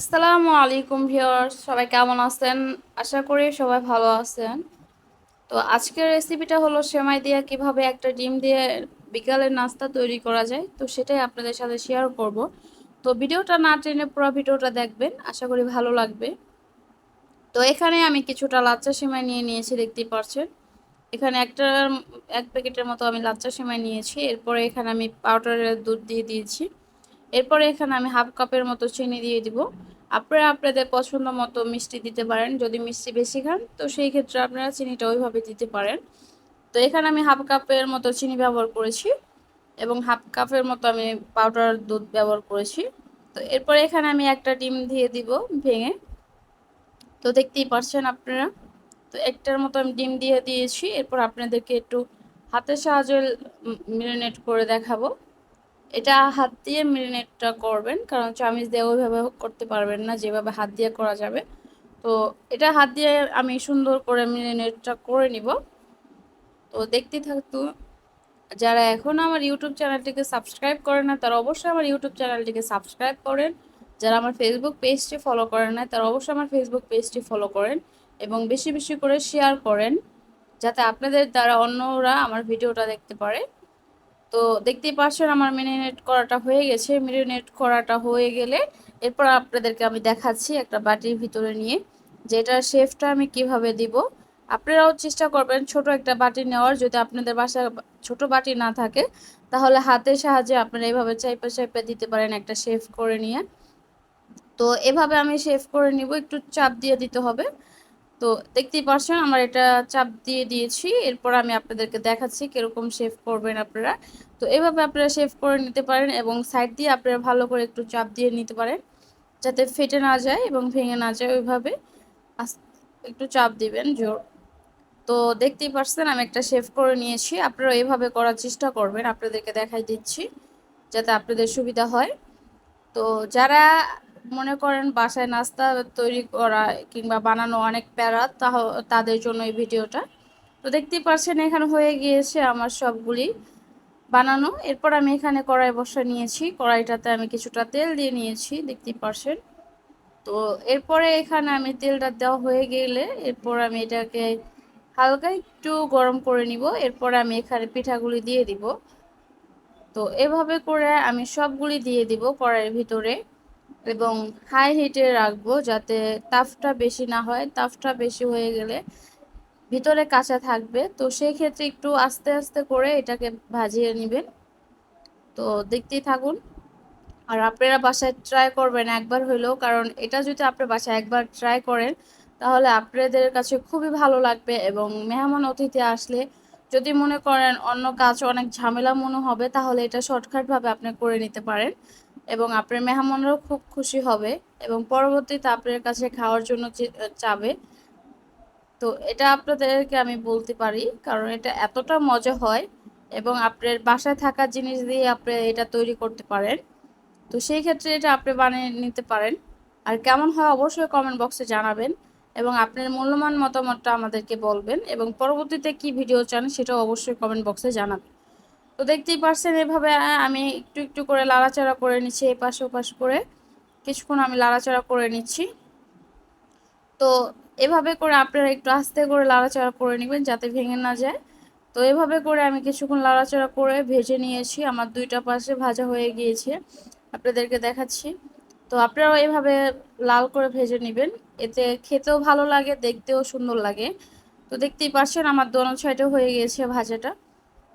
আসসালামু আলাইকুম ভিউয়ার্স, সবাই কেমন আছেন? আশা করি সবাই ভালো আছেন। তো আজকের রেসিপিটা হলো সেমাই দিয়ে কীভাবে একটা ডিম দিয়ে বিকালের নাস্তা তৈরি করা যায়, তো সেটাই আপনাদের সাথে শেয়ার করব। তো ভিডিওটা না টেনে পুরো ভিডিওটা দেখবেন, আশা করি ভালো লাগবে। তো এখানে আমি কিছুটা লাচ্চা সেমাই নিয়ে নিয়েছি, দেখতেই পাচ্ছেন। এখানে একটা, এক প্যাকেটের মতো আমি লাচ্চা সেমাই নিয়েছি, এরপরে এখানে আমি পাউডারের দুধ দিয়ে দিয়েছি। এরপরে এখানে আমি হাফ কাপের মতো চিনি দিয়ে দিব। আপনারা আপনাদের পছন্দ মতো মিষ্টি দিতে পারেন, যদি মিষ্টি বেশি খান, তো সেই ক্ষেত্রে আপনারা চিনিটা ওইভাবে দিতে পারেন। তো এখানে আমি হাফ কাপের মতো চিনি ব্যবহার করেছি এবং হাফ কাপের মতো আমি পাউডার দুধ ব্যবহার করেছি। তো এরপরে এখানে আমি একটা ডিম দিয়ে দিব ভেঙে। তো দেখতেই পারছেন আপনারা। তো একটার মতো আমি ডিম দিয়ে দিয়েছি। এরপর আপনাদেরকে একটু হাতের সাহায্যে মিলিনেট করে দেখাবো। এটা হাত দিয়ে মেরিনেটটা করবেন, কারণ চামিচ দিয়ে ওইভাবে করতে পারবেন না, যেভাবে হাত দিয়ে করা যাবে। তো এটা হাত দিয়ে আমি সুন্দর করে মেরিনেটটা করে নিব। তো দেখতে থাকতো, যারা এখন আমার ইউটিউব চ্যানেলটিকে সাবস্ক্রাইব করে না, তারা অবশ্যই আমার ইউটিউব চ্যানেলটিকে সাবস্ক্রাইব করেন। যারা আমার ফেসবুক পেজটি ফলো করেন না তারা অবশ্যই আমার ফেসবুক পেজটি ফলো করেন এবং বেশি বেশি করে শেয়ার করেন, যাতে আপনাদের দ্বারা অন্যরা আমার ভিডিওটা দেখতে পারে। তো দেখতেই পাচ্ছেন আমার মেরিনেট করাটা হয়ে গেছে। মেরিনেট করাটা হয়ে গেলে এরপর আপনাদেরকে আমি দেখাচ্ছি একটা বাটির ভিতরে নিয়ে যে এটার শেফটা আমি কীভাবে দিব। আপনারাও চেষ্টা করবেন ছোট একটা বাটি নেওয়ার। যদি আপনাদের বাসায় ছোট বাটি না থাকে, তাহলে হাতের সাহায্যে আপনারা এইভাবে চাইপে চাইপে দিতে পারেন একটা শেফ করে নিয়ে। তো এভাবে আমি শেফ করে নিব। একটু চাপ দিয়ে দিতে হবে। তো দেখতেই পারছেন, আমার এটা চাপ দিয়ে দিয়েছি। এরপর আমি আপনাদেরকে দেখাচ্ছি কীরকম শেভ করবেন আপনারা। তো এভাবে আপনারা শেভ করে নিতে পারেন এবং সাইড দিয়ে আপনারা ভালো করে একটু চাপ দিয়ে নিতে পারেন, যাতে ফেটে না যায় এবং ভেঙে না যায় ওইভাবে। একটু চাপ দিবেন, জোর। তো দেখতেই পারছেন, আমি একটা শেভ করে নিয়েছি। আপনারা এভাবে করার চেষ্টা করবেন, আপনাদেরকে দেখাই দিচ্ছি, যাতে আপনাদের সুবিধা হয়। তো যারা মনে করেন বাসায় নাস্তা তৈরি করা কিংবা বানানো অনেক প্যারা, তাহ, তাদের জন্য এই ভিডিওটা। তো দেখতেই পাচ্ছেন, এখানে হয়ে গিয়েছে আমার সবগুলি বানানো। এরপর আমি এখানে কড়াই বসা নিয়েছি। কড়াইটাতে আমি কিছুটা তেল দিয়ে নিয়েছি, দেখতেই পারছেন তো এরপরে এখানে আমি তেলটা দেওয়া হয়ে গেলে এরপর আমি এটাকে হালকা একটু গরম করে নিব। এরপর আমি এখানে পিঠাগুলি দিয়ে দিব। তো এভাবে করে আমি সবগুলি দিয়ে দিব কড়াইয়ের ভিতরে। এবং হাই হিটে রাখব যাতে তাপটা বেশি না হয়, তাপটা বেশি হয়ে গেলে ভিতরে কাঁচা থাকবে। তো সেই ক্ষেত্রে একটু আস্তে আস্তে করে এটাকে ভাজিয়ে নেবেন। তো দেখতেই থাকুন। আর আপনারা বাসায় ট্রাই করবেন একবার হইলেও কারণ এটা যদি আপনার বাসায় একবার ট্রাই করেন, তাহলে আপনাদের কাছে খুবই ভালো লাগবে এবং মেহমান অতিথি আসলে যদি মনে করেন অন্য কাজ অনেক ঝামেলা মনে হবে, তাহলে এটা শর্টকাটভাবে আপনি করে নিতে পারেন। এবং আপনার মেহমানরাও খুব খুশি হবে এবং পরবর্তীতে আপনার কাছে খাওয়ার জন্য চাবে। তো এটা আপনাদেরকে আমি বলতে পারি, কারণ এটা এতটা মজা হয় এবং আপনার বাসায় থাকা জিনিস দিয়ে আপনি এটা তৈরি করতে পারেন। তো সেই ক্ষেত্রে এটা আপনি বানিয়ে নিতে পারেন। আর কেমন হয় অবশ্যই কমেন্ট বক্সে জানাবেন এবং আপনার মূল্যবান মতামতটা আমাদেরকে বলবেন এবং পরবর্তীতে কি ভিডিও চান সেটাও অবশ্যই কমেন্ট বক্সে জানাবেন। তো দেখতেই পারছেন এভাবে আমি একটু একটু করে লাড়াচাড়া করে নিচ্ছি এপাশ ওপাশ করে। কিছুক্ষণ আমি লাড়াচাড়া করে নিচ্ছি। তো এভাবে করে আপনারা একটু আস্তে করে লাড়াচাড়া করে নেবেন যাতে ভেঙে না যায়। তো এভাবে করে আমি কিছুক্ষণ লাড়াচাড়া করে ভেজে নিয়েছি। আমার দুইটা পাশে ভাজা হয়ে গিয়েছে। আপনাদেরকে দেখাচ্ছি। তো আপনারাও এভাবে লাল করে ভেজে নেবেন। এতে খেতেও ভালো লাগে, দেখতেও সুন্দর লাগে। তো দেখতেই পারছেন আমার দোনো সাইডে হয়ে গিয়েছে ভাজাটা।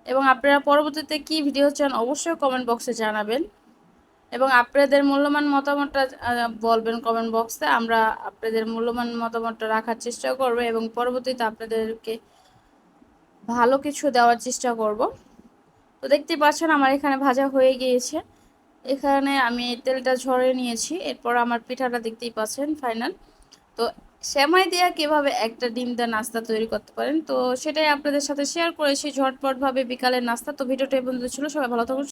এবং আপনারা পরবর্তীতে কি ভিডিও চান অবশ্যই কমেন্ট বক্সে জানাবেন। এবং আপনাদের মূল্যবান মতামতটা বলবেন কমেন্ট বক্সে আমরা আপনাদের মূল্যবান মতামতটা রাখার চেষ্টা করব এবং পরবর্তীতে আপনাদেরকে ভালো কিছু দেওয়ার চেষ্টা করব। তো দেখতে পাচ্ছেন আমার এখানে ভাজা হয়ে গিয়েছে। এখানে আমি তেলটা ঝরে নিয়েছি। এরপর আমার পিঠাটা দেখতেই পাচ্ছেন ফাইনাল তো সেমাই দিয়া কীভাবে একটা ডিম দিয়ে নাস্তা তৈরি করতে পারেন? তো সেটাই আপনাদের সাথে শেয়ার করেছি। ঝটপট ভাবে বিকালের নাস্তা। তো ভিডিওটা এই পর্যন্ত ছিল। সবাই ভালো থাকুন